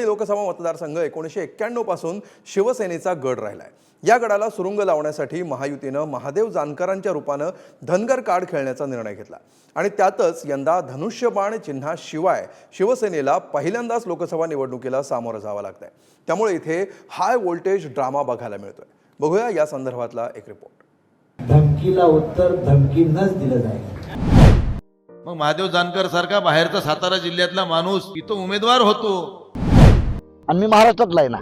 परभणी लोकसभा मतदारसंघ एकोणीसशे एक्क्याण्णवपासून शिवसेनेचा गड राहिलाय. या गडाला सुरुंग लावण्यासाठी महायुतीनं महादेव जानकरांच्या रूपानं धनगर कार्ड खेळण्याचा निर्णय घेतला. आणि त्यातच यंदा धनुष्यबाण चिन्हाशिवाय शिवसेनेला पहिल्यांदाच लोकसभा निवडणुकीला सामोरं जावं लागतंय. त्यामुळे इथे हाय व्होल्टेज ड्रामा बघायला मिळतोय. बघूया या संदर्भातला एक रिपोर्ट धमकीला उत्तर धमकीनंच दिलं जाईल. मग महादेव जानकर सारखा बाहेरचा सातारा जिल्ह्यातला माणूस इथं उमेदवार होतो. आणि मी महाराष्ट्रातला आहे ना.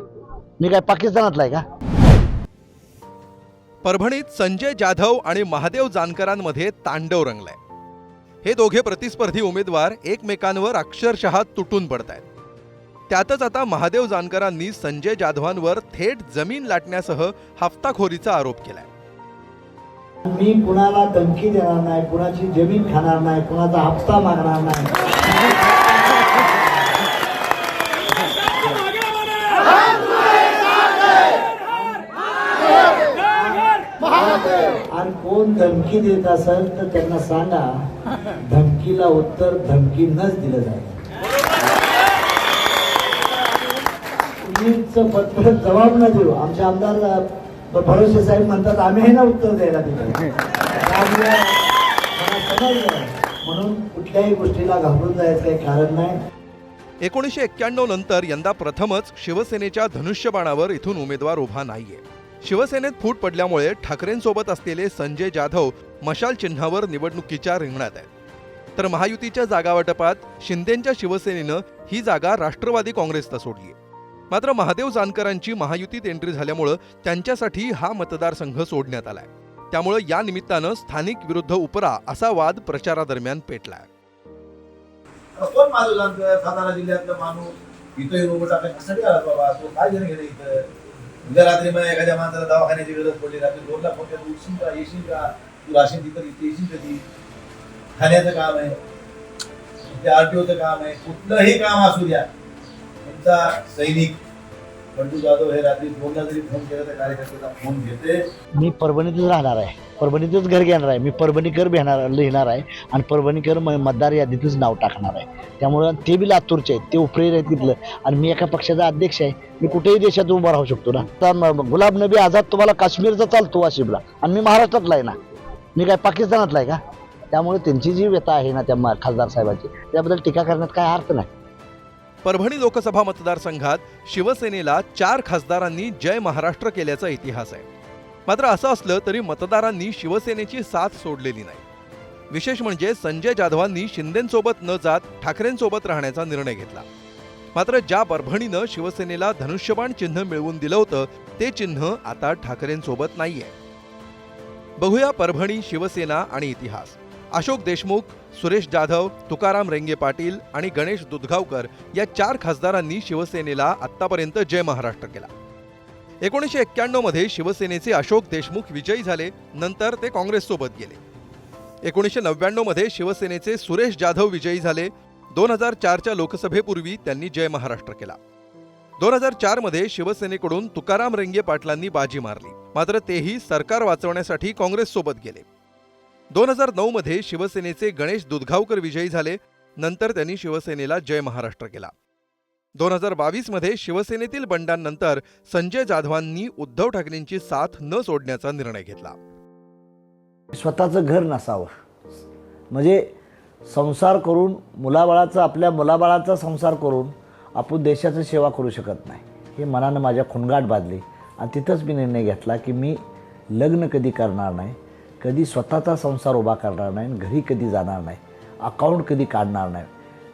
मी काय पाकिस्तानातला आहे का? परभणीत संजय जाधव आणि महादेव जानकरांमध्ये तांडव रंगलाय. हे दोघे प्रतिस्पर्धी उमेदवार एकमेकांवर अक्षरशः तुटून पडत आहेत त्यातच आता महादेव जानकरांनी संजय जाधवांवर थेट जमीन लाटण्यासह हफ्ताखोरीचा आरोप केलाय. मी कुणाला धमकी देणार नाही कुणाची जमीन खाणार नाही कुणाचा हप्ता मागणार नाही आणि कोण धमकी देत असेल तर त्यांना सांगा धमकीला उत्तर धमकीनंच दिलं जाईल. पत्र जबाब न देऊ. आमचे आमदार भरोसे साहेब म्हणतात आम्ही हे ना उत्तर द्यायला दिलं. म्हणून कुठल्याही गोष्टीला घाबरून जायचं काही कारण नाही. एकोणीसशे एक्क्याण्णव नंतर यंदा प्रथमच शिवसेनेच्या धनुष्यबाणावर इथून उमेदवार उभा नाहीये. शिवसेनेत फूट पडल्यामुळे ठाकरेंसोबत असलेले संजय जाधव मशाल चिन्हावर निवडणुकीच्या रिंगणात आहेत. तर महायुतीच्या जागावाटपात शिंदेंच्या शिवसेनेनं ही जागा राष्ट्रवादी काँग्रेसला सोडली मात्र महादेव जानकरांची महायुतीत एंट्री झाल्यामुळं त्यांच्यासाठी हा मतदारसंघ सोडण्यात आलाय. त्यामुळं या निमित्तानं स्थानिक विरुद्ध उपरा असा वाद प्रचारादरम्यान पेटलाय. कोण सातारा जिल्ह्यातला माणूस. इथं? उद्या रात्री मग एखाद्या माणसाला दवाखान्याची गरज पडली रात्री दोनला फोन केला, उठशील का? येशील का? तू राशन तिथं इथे येशील कधी खाण्याचं काम आहे ते आरटीओचं काम आहे कुठलंही काम असू द्या. तुमचा सैनिक बंडू जाधव हे रात्री दोनदा जरी फोन केला तर कार्यकर्त्याचा फोन घेते. मी परभणीतच राहणार आहे. परभणीतच घर घेणार आहे. मी परभणीकर घेणार लिहिणार आहे आणि परभणीकर म- मतदार यादीतच नाव टाकणार आहे. त्यामुळं ते बी लातूरचे आहेत. ते उपरेर आहेत तिथलं. आणि मी एका पक्षाचा अध्यक्ष आहे. मी कुठेही देशात उभा राहू शकतो ना. तर गुलाब नबी आझाद तुम्हाला काश्मीरचा चालतो वाशिमला. आणि मी महाराष्ट्रातला आहे ना. मी काय पाकिस्तानातला आहे का? त्यामुळे त्यांची जी व्यथा आहे ना त्या खासदार साहेबांची त्याबद्दल टीका करण्यात काय अर्थ नाही. परभणी लोकसभा मतदारसंघात शिवसेनेला चार खासदारांनी जय महाराष्ट्र केल्याचा इतिहास आहे. मात्र असं असलं तरी मतदारांनी शिवसेनेची साथ सोडलेली नाही. विशेष म्हणजे संजय जाधवांनी शिंदेंसोबत न जात ठाकरेंसोबत राहण्याचा निर्णय घेतला. मात्र ज्या परभणीनं शिवसेनेला धनुष्यबाण चिन्ह मिळवून दिलं होतं ते चिन्ह आता ठाकरेंसोबत नाहीये. बघूया परभणी शिवसेना आणि इतिहास. अशोक देशमुख सुरेश जाधव तुकाराम रेंगे पाटील आणि गणेश दुधगावकर या चार खासदारांनी शिवसेनेला आत्तापर्यंत जय महाराष्ट्र केला. एकोणीसशे एक्क्याण्णवमध्ये शिवसेनेचे अशोक देशमुख विजयी झाले नंतर ते काँग्रेससोबत गेले. एकोणीसशे नव्याण्णवमध्ये शिवसेनेचे सुरेश जाधव विजयी झाले दोन हजार चारच्या लोकसभेपूर्वी त्यांनी जय महाराष्ट्र केला. दोन हजार चारमध्ये शिवसेनेकडून तुकाराम रेंगे पाटलांनी बाजी मारली मात्र तेही सरकार वाचवण्यासाठी काँग्रेससोबत गेले. दोन हजार नऊ मध्ये शिवसेनेचे गणेश दुधगावकर विजयी झाले. नंतर त्यांनी शिवसेनेला जय महाराष्ट्र केला. दोन हजार बावीसमध्ये शिवसेनेतील बंडांनंतर संजय जाधवांनी उद्धव ठाकरेंची साथ न सोडण्याचा निर्णय घेतला. स्वतःचं घर नसावं. म्हणजे संसार करून मुलाबाळाचा आपल्या मुलाबाळाचा संसार करून आपण देशाची सेवा करू शकत नाही. हे मनानं माझ्या खुणगाट बांधली आणि तिथंच मी निर्णय घेतला की मी लग्न कधी करणार नाही. कधी स्वतःचा संसार उभा करणार नाही आणि घरी कधी जाणार नाही. अकाउंट कधी काढणार नाही.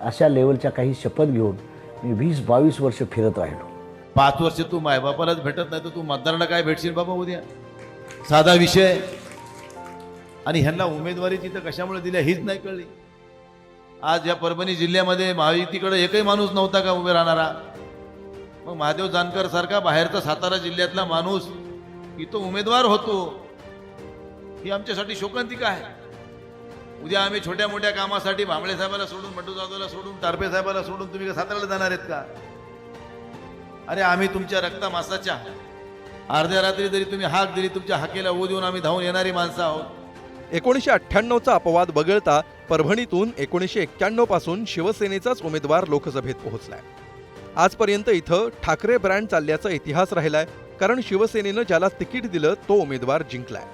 अशा लेवलच्या काही शपथ घेऊन मी वीस बावीस वर्ष फिरत राहिलो. पाच वर्ष तू मायबापालाच भेटत नाही तर तू मतदारांना काय भेटशील बाबा उद्या? साधा विषय. आणि ह्यांना उमेदवारी तिथं कशामुळे दिल्या हीच नाही कळली. आज या परभणी जिल्ह्यामध्ये महायुतीकडे एकही माणूस नव्हता का उभे राहणारा? मग महादेव जानकर सारखा बाहेरचा सातारा जिल्ह्यातला माणूस इथं उमेदवार होतो. ही आमच्यासाठी शोकांतिका आहे. उद्या आम्ही छोट्या मोठ्या कामासाठी भांबळे साहेबाला सोडून मंडू जाधवला सोडून तारपे साहेबाला सोडून तुम्ही का साताऱ्याला जाणार आहेत का? अरे आम्ही तुमच्या रक्तामासाच्या अर्ध्या रात्री जरी तुम्ही हाक दिली तुमच्या हाकेला ओ देऊन आम्ही धावून येणारी माणसं आहोत. एकोणीसशे अठ्ठ्याण्णवचा अपवाद वगळता परभणीतून एकोणीसशे एक्क्याण्णवपासून शिवसेनेचाच उमेदवार लोकसभेत पोहोचलाय. आजपर्यंत इथं ठाकरे ब्रँड चालल्याचा इतिहास राहिलाय कारण शिवसेनेनं ज्याला तिकीट दिलं तो उमेदवार जिंकलाय.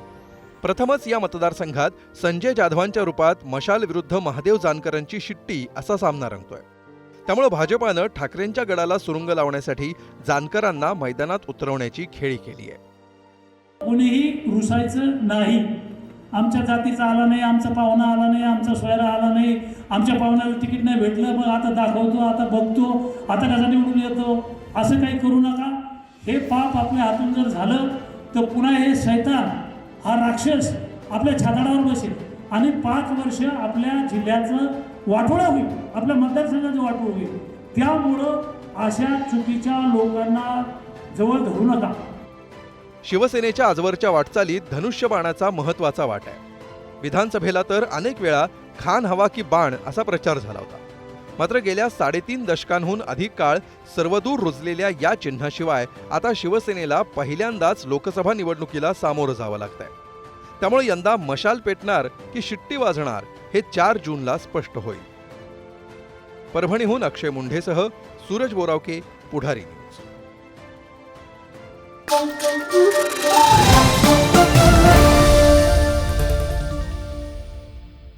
प्रथमच या मतदारसंघात संजय जाधवांच्या रूपात मशाल विरुद्ध महादेव जानकरांची शिट्टी असा सामना रंगतोय. त्यामुळे भाजपानं ठाकरेंच्या गडाला सुरुंग लावण्यासाठी जानकरांना मैदानात उतरवण्याची खेळी केली आहे. कोणीही रुसायचं नाही. आमच्या जातीचा आला नाही आमचा पाहुणा आला नाही आमचा सोयरा आला नाही आमच्या पाहुण्याला तिकीट नाही भेटलं मग आता दाखवतो आता बघतो आता कसा निवडून येतो? असं काही करू नका. हे पाप आपल्या हातून जर झालं तर पुन्हा हे शैतान हा राक्षस आपल्या छाताडावर बसेल. आणि पाच वर्ष आपल्या जिल्ह्याचं वाटोळा होईल. आपल्या मतदारसंघाचं वाटोळ होईल. त्यामुळं अशा चुकीच्या लोकांना जवळ धरू नका. शिवसेनेच्या आजवरच्या वाटचालीत धनुष्यबाणाचा महत्त्वाचा वाट आहे. विधानसभेला तर अनेक वेळा खान हवा की बाण असा प्रचार झाला होता. मात्र गेल्या साडेतीन दशकांहून अधिक काळ सर्वदूर रुजलेल्या या चिन्हाशिवाय आता शिवसेनेला पहिल्यांदाच लोकसभा निवडणुकीला सामोरं जावं लागतंय. त्यामुळे यंदा मशाल पेटणार की शिट्टी वाजणार हे चार जूनला स्पष्ट होईल. परभणीहून अक्षय मुंढेसह सूरज बोरावके पुढारी